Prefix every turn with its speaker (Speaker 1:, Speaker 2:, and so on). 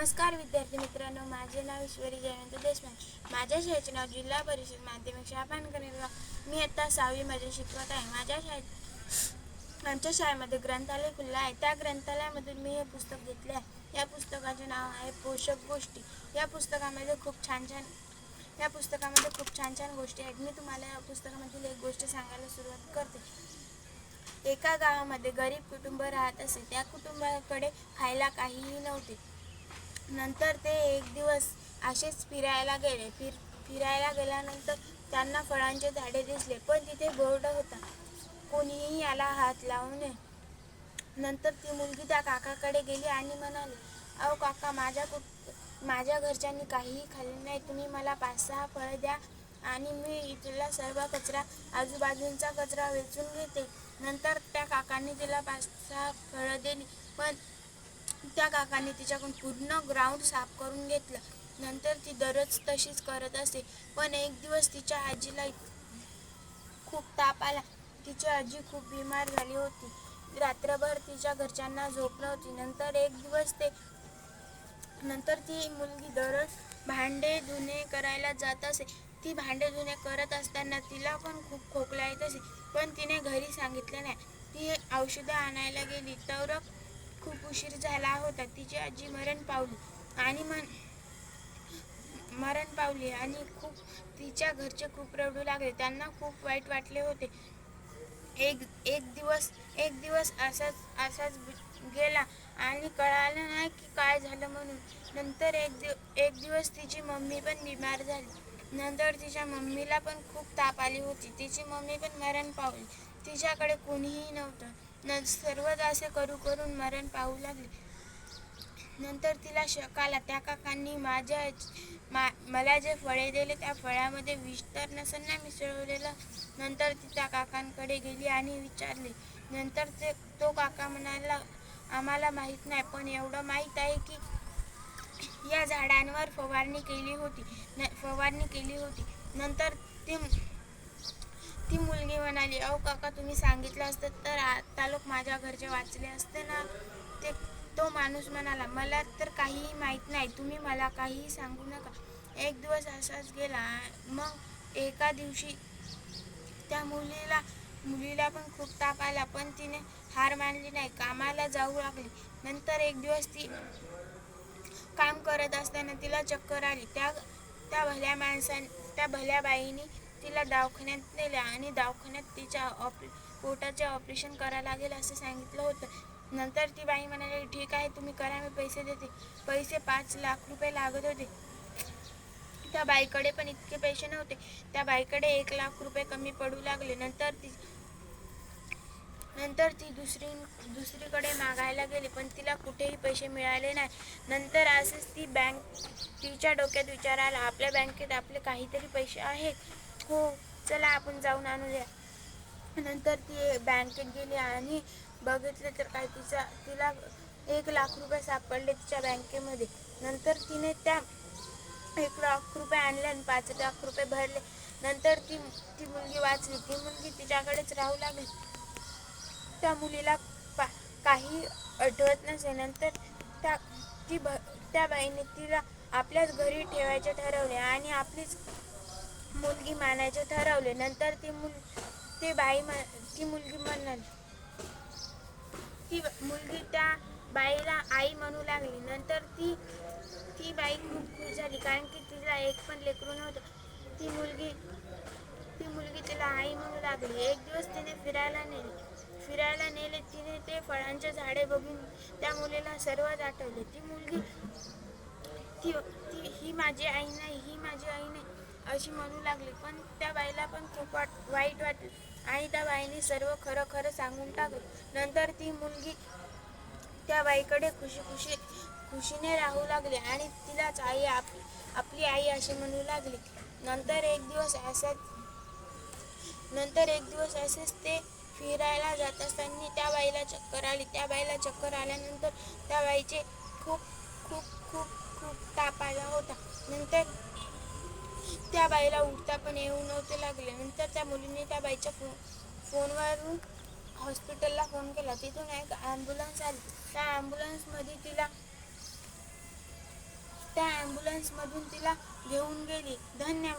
Speaker 1: नमस्कार विद्यार्थी मित्रांनो माझे नाव ईश्वरी जयवंत देशमुख. माझ्या शाळेचे नाव जिल्हा परिषद माध्यमिक शाळा पानकरेगाव मी आता सहावीमध्ये शिकवत आहे. माझ्या शाळेत आमच्या शाळेमध्ये ग्रंथालय खुल्लं आहे. त्या ग्रंथालयामधून मी हे पुस्तक घेतले आहे. या पुस्तकाचे नाव आहे पोषक गोष्टी. या पुस्तकामध्ये खूप छान छान या पुस्तकामध्ये खूप छान छान गोष्टी आहेत. मी तुम्हाला या पुस्तकामधील एक गोष्ट सांगायला सुरुवात करते. एका गावामध्ये गरीब कुटुंब राहत असे. त्या कुटुंबाकडे खायला काहीही नव्हते. नंतर ते एक दिवस असेच फिरायला गेले. फिर फिरायला गेल्यानंतर त्यांना फळांचे झाडे दिसले पण तिथे बोर्ड होता. कोणीही याला हात लावू नये. नंतर ती मुलगी त्या काकाकडे गेली आणि म्हणाली अहो काका माझ्या कुठ माझ्या घरच्यांनी काहीही खाल्ले नाही. तुम्ही मला पाच सहा फळं द्या आणि मी इथला सर्व कचरा आजूबाजूंचा कचरा वेचून घेते. नंतर त्या काकांनी तिला पाच सहा फळं दिली. पण त्या काकांनी तिच्याकडून पूर्ण ग्राउंड साफ करून घेतलं. नंतर ती दररोज तशीच करत असे पण एक दिवस तिच्या आजीला इत- खूप ताप आला. तिची आजी खूप बिमार झाली होती. रात्रभर तिच्या घरच्यांना झोपलं होती. नंतर एक दिवस ते नंतर ती मुलगी दररोज भांडे धुणे करायला जात असे. ती भांडे धुणे करत असताना तिला पण खूप खोकला येत असे. पण तिने घरी सांगितले नाही. ती औषधं आणायला गेली तर खूप उशीर झाला होता. तिची आजी मरण पावली आणि मन मरण पावली आणि खूप तिच्या घरचे खूप रडू लागले. त्यांना खूप वाईट वाटले होते. एक एक दिवस एक दिवस असाच असाच गेला आणि कळालं नाही की काय झालं म्हणून. नंतर एक दिव एक दिवस तिची मम्मी पण बिमार झाली. नंतर तिच्या मम्मीला पण खूप ताप आली होती. तिची मम्मी पण मरण पावली. तिच्याकडे कोणीही नव्हतं. न सर्वच असे करू करून मरण पाहू लागले. नंतर तिला शक आला. त्या काकांनी माझ्या मा मला जे फळे दिले त्या फळामध्ये विष तर मिसळवलेलं नंतर ती त्या काकांकडे गेली आणि विचारले. नंतर ते तो काका म्हणाला आम्हाला माहीत नाही पण एवढं माहीत आहे की या झाडांवर फवारणी केली होती. न फवारणी केली होती. नंतर ती ती मुलगी म्हणाली अहो काका तुम्ही सांगितलं असतं तर आता लोक माझ्या घरचे वाचले असते ना. ते तो माणूस म्हणाला मला तर काहीही माहीत नाही तुम्ही मला काहीही सांगू नका. एक दिवस असाच गेला मग एका दिवशी त्या मुलीला मुलीला पण खूप ताप आला पण तिने हार मानली नाही कामाला जाऊ लागली. नंतर एक दिवस ती काम करत असताना तिला चक्कर आली. त्या त्या भल्या माणसां त्या भल्या बाईंनी तिला दवाखान्यात नेले आणि दवाखान्यात तिच्या ऑपरे पोटाचे ऑपरेशन करायला लागेल असं सांगितलं होतं. नंतर ती बाई म्हणाली ठीक आहे तुम्ही करा मी पैसे देते. पैसे पाच लाख रुपये लागत होते. त्या बाईकडे पण इतके पैसे नव्हते. त्या बाईकडे एक लाख रुपये कमी पडू लागले. नंतर ती नंतर ती दुसरी दुसरीकडे मागायला गेली पण तिला कुठेही पैसे मिळाले नाही. नंतर असेच ती बँक तिच्या डोक्यात विचार आला आपल्या बँकेत आपले काहीतरी पैसे आहेत. हो चला आपण जाऊन आणूया. नंतर ती बँकेत गेली आणि बघितलं तर काय तिचा तिला एक लाख रुपये सापडले तिच्या बँकेमध्ये नंतर तिने त्या एक लाख रुपये आणले आणि पाच लाख रुपये भरले. नंतर ती ती मुलगी वाचली. ती मुलगी तिच्याकडेच राहू लागली. त्या मुलीला पा काही आठवत नसे. नंतर त्या ती भ त्या बाईने तिला आपल्याच घरी ठेवायचे ठरवले आणि आपलीच मुलगी मानायचे ठरवले. नंतर ती मुल ती बाई मा ती मुलगी म्हणाली ती मुलगी त्या बाईला आई म्हणू लागली. नंतर ती ती बाई खूप खुश झाली कारण की तिला एक पण लेकरू नव्हतं. ती मुलगी ती मुलगी तिला आई म्हणू लागली. एक दिवस तिने फिरायला नेली. फिरायला नेले तिने ते फळांचे झाडे बघून त्या मुलीला सर्वच आठवले. ती मुलगी ती ती ही माझी आई नाही ही माझी आई नाही. अशी म्हणू लागली. पण त्या बाईला पण खूप वाट वाईट वाटलं. आणि त्या बाईने सर्व खरं खरं सांगून टाकलं. नंतर ती मुलगी त्या बाईकडे खुशी खुशी खुशीने राहू लागली आणि तिलाच आई आपली आपली आई अशी म्हणू लागली. नंतर एक दिवस असाच नंतर एक दिवस असेच ते फिरायला जात असताना त्या बाईला चक्कर आली. त्या बाईला चक्कर आल्यानंतर त्या बाईचे खूप खूप खूप खूप ताप आला होता. नंतर त्या बाईला उठता पण येऊ नव्हते लागले. नंतर त्या मुलीने त्या बाईच्या फो फोनवरून हॉस्पिटलला फोन केला. तिथून एक ॲम्ब्युलन्स आली. त्या ॲम्ब्युलन्समध्ये तिला त्या ॲम्ब्युलन्समधून तिला घेऊन गेली. धन्यवाद.